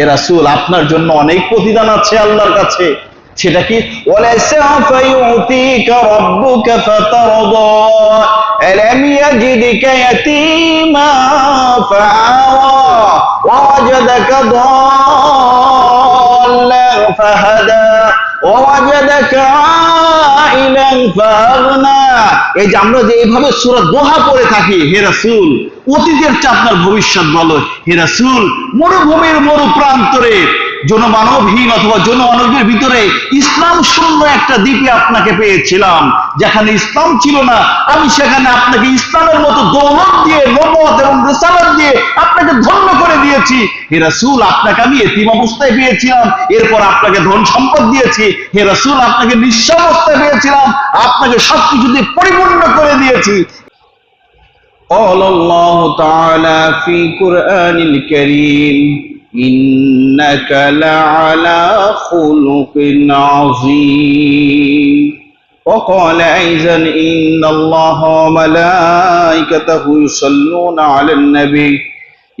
হে রাসূল আপনার জন্য অনেক প্রতিদান আছে আল্লাহর কাছে সেটা কি وَلَسَوْفَ يُعْطِيكَ رَبُّكَ فَتَرْضَى أَلَمْ يَجِدْكَ يَتِيمًا فَآوَى وَوَجَدَكَ ضَالًّا فَهَدَى وَوَجَدَكَ عَائِلًا فَأَغْنَى এই যে আমরা যে এইভাবে সূরা দোহা পড়ে থাকি, হে রাসূল, অতীতের চেয়ে আপনার ভবিষ্যৎ বলো হে রাসূল, মরুভূমির মরু প্রান্তরে জনমানবহীন অথবা জনমানবের ভিতরে ইসলাম শূন্য একটা দ্বীপে আপনাকে পেয়েছিলাম। যেখানে ইসলাম ছিল না, আমি সেখানে আপনাকে ইসলামের মতো দৌলত দিয়ে নবত এবং রেসালত দিয়ে আপনাকে ধন্য করে দিয়েছি হে রাসূল আপনাকে আমি এতিম অবস্থায় পেয়েছিলাম এরপর আপনাকে ধন সম্পদ দিয়েছি হে রাসূল আপনাকে নিঃস্ব অবস্থায় পেয়েছিলাম আপনাকে সবকিছু দিয়ে পরিপূর্ণ করে দিয়েছি قال الله تعالى في قرآن الكريم إنك لعلى خلق عظيم وقال أيضا إن الله وملائكته يصلون على النبي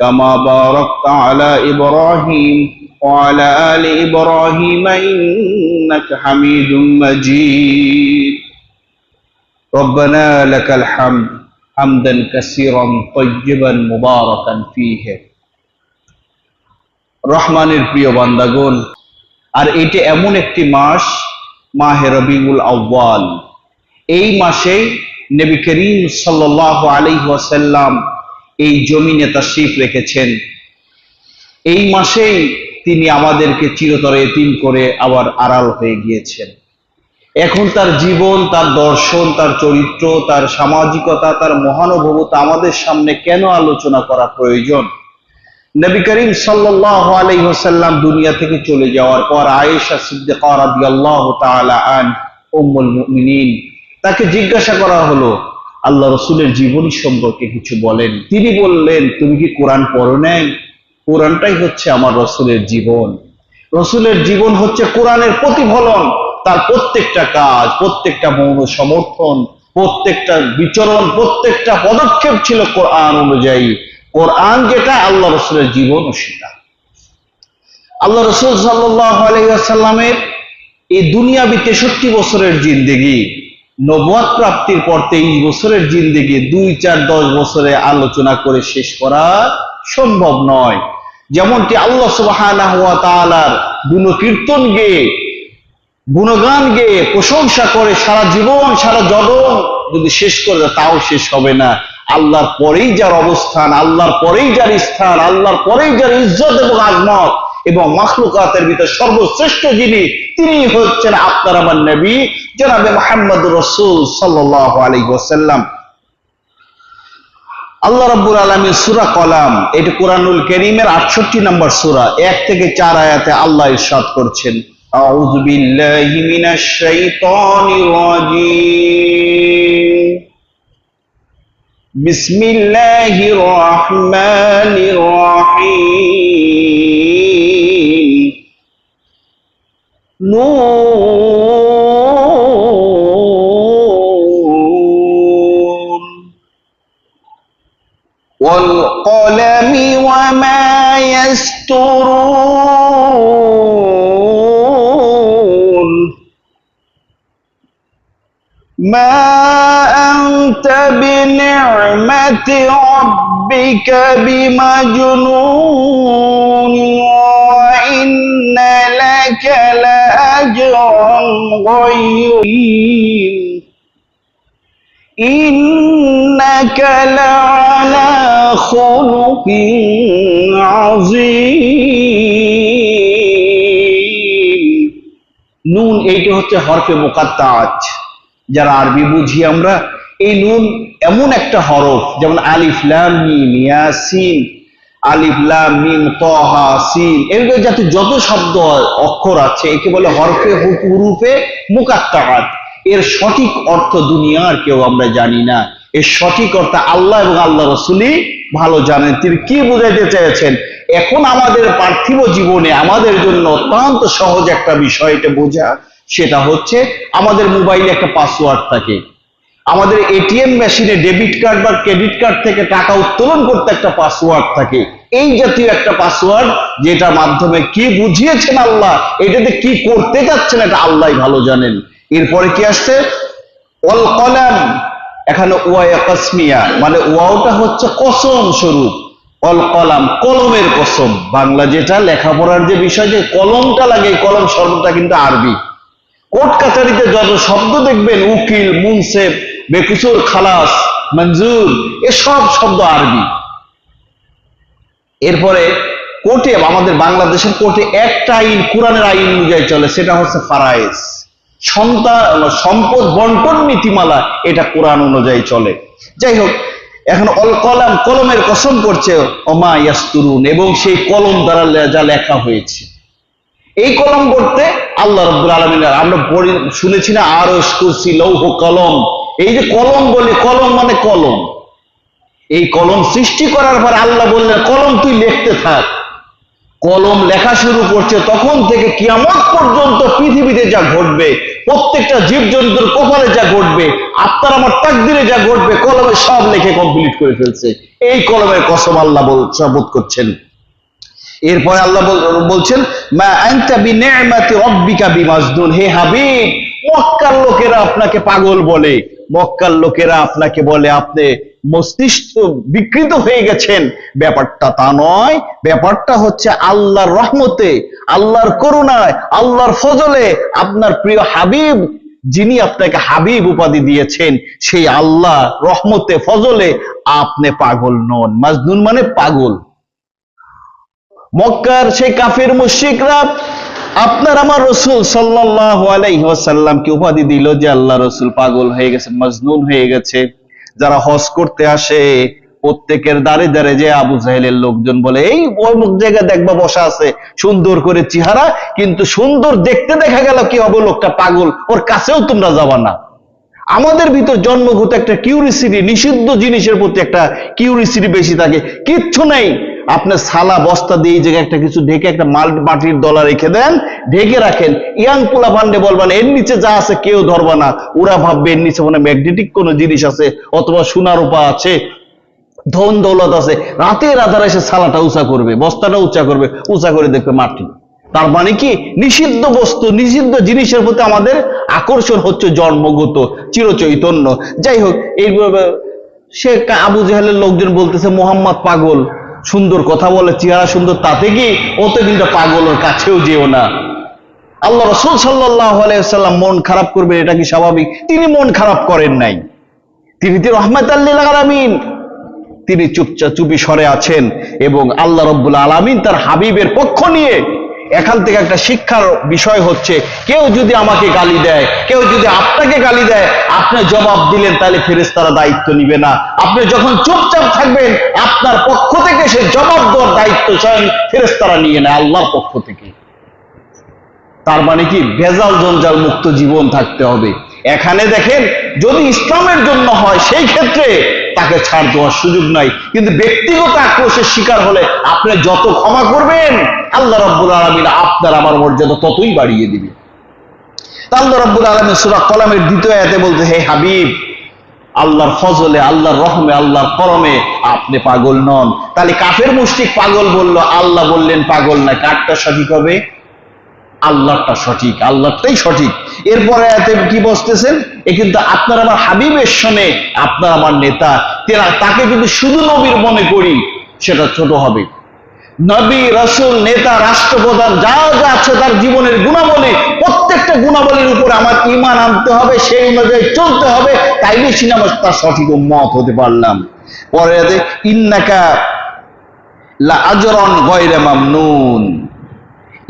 كما باركت على إبراهيم وعلى آل إبراهيم إنك حميد مجيد ربنا لك الحمد حمدا كثيرا طيبا مباركا فيه রহমানের প্রিয় বান্দাগণ আর এটি এমন একটি মাস মাহে রবিউল আউ্বাল এই মাসে নবী করিম সাল্লাহ আলী ওয়াসাল্লাম এই জমিনে তাশরিফ রেখেছেন। এই মাসেই তিনি আমাদেরকে চিরতর এতিম করে আবার আড়াল হয়ে গিয়েছেন। এখন তার জীবন, তার দর্শন, তার চরিত্র, তার সামাজিকতা, তার মহানুভবতা আমাদের সামনে কেন আলোচনা করা প্রয়োজন? নবী করিম সাল্লাহ আলাইসাল্লাম দুনিয়া থেকে চলে যাওয়ার পর আয়েশা সিদ্দিকা রাদিয়াল্লাহু তাআলা আন উম্মুল তাকে জিজ্ঞাসা করা হলো আল্লাহ রসুলের জীবনী সম্পর্কে কিছু বলেন। তিনি বললেন, তুমি কি কোরআন পড়ো নাই? কোরআনটাই হচ্ছে আমার রসুলের জীবন। রসুলের জীবন হচ্ছে কোরআনের প্রতিফলন। তার প্রত্যেকটা কাজ, প্রত্যেকটা মৌন সমর্থন, প্রত্যেকটা বিচরণ, প্রত্যেকটা পদক্ষেপ ছিল কোরআন অনুযায়ী। কোরআন যেটা, আল্লাহ রসুলের জীবন সেটা। আল্লাহ রসুল সাল্লামের এই দুনিয়াবি তেষট্টি বছরের জিন্দেগি নবাদ প্রাপ্তির পর তেইশ বছরের জিন্দেগি দুই চার দশ বছরে আলোচনা করে শেষ করা সম্ভব নয়। যেমনটি আল্লাহ সুবাহ গুণকীর্তন গেয়ে গুণগান গেয়ে প্রশংসা করে, সারা জীবন, সারা জগন যদি শেষ করে তাও শেষ হবে না। আল্লাহর পরেই যার অবস্থান, আল্লাহর পরেই যার স্থান, আল্লাহর পরেই যার ইজ্জত এবং আজমত এবং মাখলুকাতের ভিতরে সর্বশ্রেষ্ঠ যিনি তিনি হচ্ছেন আপনার আমার নবী জনাবে মোহাম্মদ রসুল সাল্লাহ আলী ওসাল্লাম আল্লাহ রাব্বুল আলমী সুরা কলাম এটি কোরআনুল করিমের আটষট্টি নম্বর সুরা এক থেকে চার আয়াতে আল্লাহ ইরশাদ করছেন أعوذ بالله من الشيطان الرجيم بسم الله الرحمن الرحيم يسترون. ما أنت بنعمة ربك بمجنون وإن لك لأجرا غير إنك لعلى خلق নুন এইটা হচ্ছে হরফে মোকাত্তাজ যারা আরবি বুঝি আমরা, এই নুন এমন একটা হরফ, যেমন আলিফ, লাম, মিম, ইয়াসিন, আলিফ, লাম, মিম, তহা, সিন, এগুলো যাতে যত শব্দ অক্ষর আছে, একে বলে হরফে হুরুফে মুকাত্তাহাত এর সঠিক অর্থ দুনিয়ার কেউ আমরা জানি না। এর সঠিক অর্থ আল্লাহ এবং আল্লাহ রসুলই ভালো জানেন। তিনি কি বুঝাইতে চেয়েছেন? এখন আমাদের পার্থিব জীবনে আমাদের জন্য অত্যন্ত সহজ একটা বিষয় এটা বোঝা, সেটা হচ্ছে আমাদের মোবাইলে একটা পাসওয়ার্ড থাকে। আমাদের এটিএম মেশিনে ডেবিট কার্ড বা ক্রেডিট কার্ড থেকে টাকা উত্তোলন করতে একটা পাসওয়ার্ড থাকে। এই জাতীয় একটা পাসওয়ার্ড যেটার মাধ্যমে কি বুঝিয়েছেন আল্লাহ, এটাতে কি করতে যাচ্ছেন এটা আল্লাহ ভালো জানেন। এরপরে কি আসছে? অল কলাম, এখানে ওয়া কাসমিয়া মানে ওয়াওটা হচ্ছে কসম স্বরূপ। অল কলাম, কলমের কসম। বাংলা যেটা, লেখাপড়ার যে বিষয়, যে কলমটা লাগে কলম শব্দটা কিন্তু আরবি। কোর্ট কাছারিতে যত শব্দ দেখবেন, উকিল মুনসেফ বেকুসুর খালাস, মঞ্জুর, এসব শব্দ আরবি। এরপরে কোর্টে, আমাদের বাংলাদেশের কোর্টে একটা আইন, কোরআনের আইন অনুযায়ী চলে, সেটা হচ্ছে ফারাইজ সন্তান সম্পদ বন্টন নীতিমালা, এটা কোরআন অনুযায়ী চলে। যাই হোক এখন অল কলাম, কলমের কসম করছে অমা ইয়াস্তুরুন, এবং সেই কলম দ্বারা যা লেখা হয়েছে। এই কলম করতে আল্লাহ রব্বুল আলমিনের আমরা পড়ি, শুনেছি না আরও কুরসি, লৌহ কলম। এই যে কলম বলি, কলম মানে কলম। এই কলম সৃষ্টি করার পর আল্লাহ বললেন, কলম তুই লিখতে থাক। কলম লেখা শুরু করছে, তখন থেকে কিয়ামত পর্যন্ত পৃথিবীতে যা ঘটবে, প্রত্যেকটা জীবজন্তুর কপালে যা ঘটবে আপনার আমার তাকদিরে যা ঘটবে, কলমে সব লেখে কমপ্লিট করে ফেলছে। এই কলমের কসম আল্লাহ শপথ করছেন। এরপরে আল্লাহ বল- বলছেন হে হাবিব, মক্কার লোকেরা আপনাকে পাগল বলে। মক্কার লোকেরা আপনাকে বলে, আপনি মস্তিষ্ক বিকৃত হয়ে গেছেন। ব্যাপারটা তা নয়। ব্যাপারটা হচ্ছে আল্লাহর রহমতে, আল্লাহর করুণায়, আল্লাহর ফজলে আপনার প্রিয় হাবিব, যিনি আপনাকে হাবিব উপাধি দিয়েছেন, সেই আল্লাহ রহমতে, ফজলে আপনি পাগল নন। মাজনুন মানে পাগল। মক্কার সেই কাফের মুশরিকরা আপনার আমার রসুল সাল্লাহ আলাইসাল্লামকে উপাধি দিল যে আল্লাহ রসুল পাগল হয়ে গেছে, মজনুন হয়ে গেছে। যারা হজ করতে আসে, প্রত্যেকের দাঁড়ে দাঁড়ে যে আবু জাহেলের লোকজন বলে, এই অমুক জায়গায় দেখবা বসা আছে, সুন্দর করে চেহারা, কিন্তু সুন্দর দেখতে দেখা গেল কি হবে লোকটা পাগল, ওর কাছেও তোমরা যাবা না। আমাদের ভিতর জন্মগত একটা কিউরিসিটি নিষিদ্ধ জিনিসের প্রতি একটা কিউরিসিটি বেশি থাকে, কিচ্ছু নেই। আপনার সালা বস্তা দিয়ে এই জায়গায় একটা কিছু ঢেকে একটা মাল মাটির দলা রেখে দেন, ঢেকে রাখেন, ইয়াং পোলা পান্ডে বলবেন, এর নিচে যা আছে কেউ ধরবা না। ওরা ভাববে এর নিচে মানে ম্যাগনেটিক কোনো জিনিস আছে, অথবা সোনা রূপা আছে, ধন দৌলত আছে। রাতে রাতার এসে সালাটা উঁচা করবে, বস্তাটা উঁচা করবে, উঁচা করে দেখবে মাটি। তার মানে কি? নিষিদ্ধ বস্তু, নিষিদ্ধ জিনিসের প্রতি আমাদের আকর্ষণ হচ্ছে জন্মগত, চিরচৈতন্য। যাই হোক এই সে আবু জাহেলের লোকজন বলতেছে, মোহাম্মদ পাগল। সুন্দর কথা বলে, চেহারা সুন্দর, তাতে কি অত কিন্তু পাগল ওর কাছেও যেও না। আল্লাহ রসুল সাল্লাহ আলাইসাল্লাম মন খারাপ করবে, এটা কি স্বাভাবিক? তিনি মন খারাপ করেন নাই। তিনি তো রহমত আল্লিল তিনি চুপচাপ চুপি সরে আছেন এবং আল্লাহ রব্বুল আলমিন তার হাবিবের পক্ষ নিয়ে এখান থেকে একটা শিক্ষার বিষয় হচ্ছে, কেউ যদি আমাকে গালি দেয়, কেউ যদি আপনাকে গালি দেয়, আপনি জবাব দিলেন তাহলে ফেরেশতারা দায়িত্ব নিবে না। আপনি যখন চুপচাপ থাকবেন, আপনার পক্ষ থেকে সে জবাব দেওয়ার দায়িত্ব স্বয়ং ফেরেশতারা নিয়ে নেয়, আল্লাহর পক্ষ থেকে। তার মানে কি? ভেজাল জঞ্জাল মুক্ত জীবন থাকতে হবে। এখানে দেখেন, যদি ইসলামের জন্য হয়, সেই ক্ষেত্রে তাকে ছাড় দেওয়ার সুযোগ নাই। কিন্তু ব্যক্তিগত আক্রোশের শিকার হলে আপনি যত ক্ষমা করবেন, আল্লাহ রব্বুল আলমিন আপনার আমার মর্যাদা ততই বাড়িয়ে দিবে। আল্লাহ রব্বুল আলমিন সুরা কলামের দ্বিতীয় আয়াতে বলতে, হে হাবিব, আল্লাহর ফজলে, আল্লাহর রহমে, আল্লাহর করমে আপনি পাগল নন। তাহলে কাফের মুশরিক পাগল বলল, আল্লাহ বললেন পাগল না কারটা সঠিক হবে? আল্লাহটা সঠিক, আল্লাহটাই সঠিক। এরপরে এতে কি বসতেছেন? এ কিন্তু আপনার আমার হাবিবের শোনে আপনার আমার নেতা তাকে যদি শুধু নবীর মনে করি, সেটা ছোট হবে। নবী, রসুল, নেতা, রাষ্ট্রপ্রধান, যা যা আছে তার জীবনের গুণাবলী, প্রত্যেকটা গুণাবলীর উপরে আমার ইমান আনতে হবে, সেই অনুযায়ী চলতে হবে, তাইলে সিনেমা তার সঠিক মত হতে পারলাম। পরে ইন্নাকা লা আজরন গয়রে মামনুন।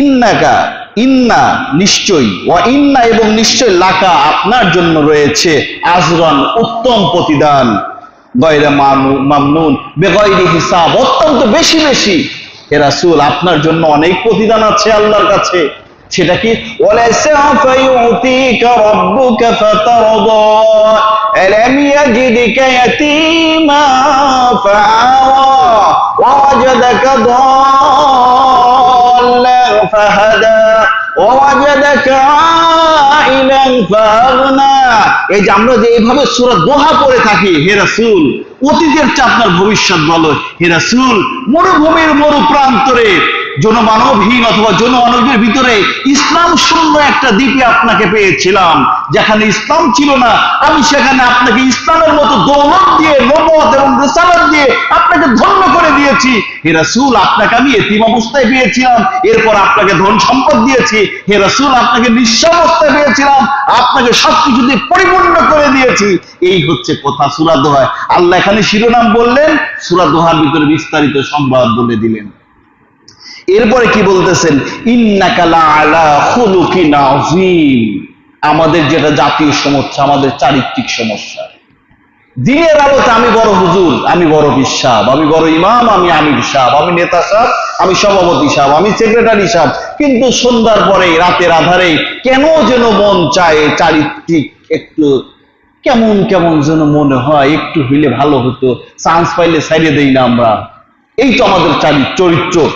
ইন্নাকা ইন্না নিশ্চয়ই ও ইন্না এবং নিশ্চয় লাকা আপনার জন্য রয়েছে আজরান উত্তম প্রতিদান গয়রা মামু- মামনুন বেগয়রি হিসাব অত্যন্ত বেশি বেশি হে রাসূল আপনার জন্য অনেক প্রতিদান আছে আল্লাহর কাছে সেটা কি وَلَسَوْفَ يُعْطِيكَ رَبُّكَ فَتَرْضَى أَلَمْ يَجِدْكَ يَتِيمًا فَآوَى وَوَجَدَكَ ضَالًّا فَهَدَى وَوَجَدَكَ عَائِلًا فَأَغْنَى এই যে আমরা যে এইভাবে সূরা দোহা পড়ে থাকি হে রাসূল অতীতের চেয়ে আপনার ভবিষ্যৎ বলো হে রাসূল মরুভূমির মরু প্রান্তরে জনমানবহীন অথবা জনমানবের ভিতরে ইসলাম শূন্য একটা দ্বীপে আপনাকে পেয়েছিলাম। যেখানে ইসলাম ছিল না, আমি সেখানে আপনাকে ইসলামের মতো দৌলত দিয়ে নবত এবং রেসালত দিয়ে আপনাকে ধন্য করে দিয়েছি। হে রাসূল, আপনাকে আমি এতিম অবস্থায় পেয়েছিলাম। এরপর আপনাকে ধন সম্পদ দিয়েছি। হে রাসূল, আপনাকে নিঃস্ব অবস্থায় পেয়েছিলাম। আপনাকে সবকিছু দিয়ে পরিপূর্ণ করে দিয়েছি। এই হচ্ছে কথা সুরা দোহায়। আল্লাহ এখানে শিরোনাম বললেন, সুরা দোহার ভিতরে বিস্তারিত সংবাদ বলে দিলেন। এরপরে কি বলতেছেন? আমাদের যেটা জাতীয় সমস্যা, আমাদের চারিত্রিক সমস্যা। দিনের আলোতে আমি বড় হুজুর, আমি বড় বিশ্বাস, আমি বড় ইমাম, আমি আমির সাহেব, আমি নেতা সাহেব, আমি সভাপতি সাহেব, আমি সেক্রেটারি সাহেব। কিন্তু সন্ধ্যার পরে, রাতের আধারে কেন যেন মন চায় চারিত্রিক একটু কেমন কেমন যেন মনে হয়, একটু হইলে ভালো হতো। চান্স পাইলে সাইডে দেই না আমরা। এই তো আমাদের চারি, চরিত্র।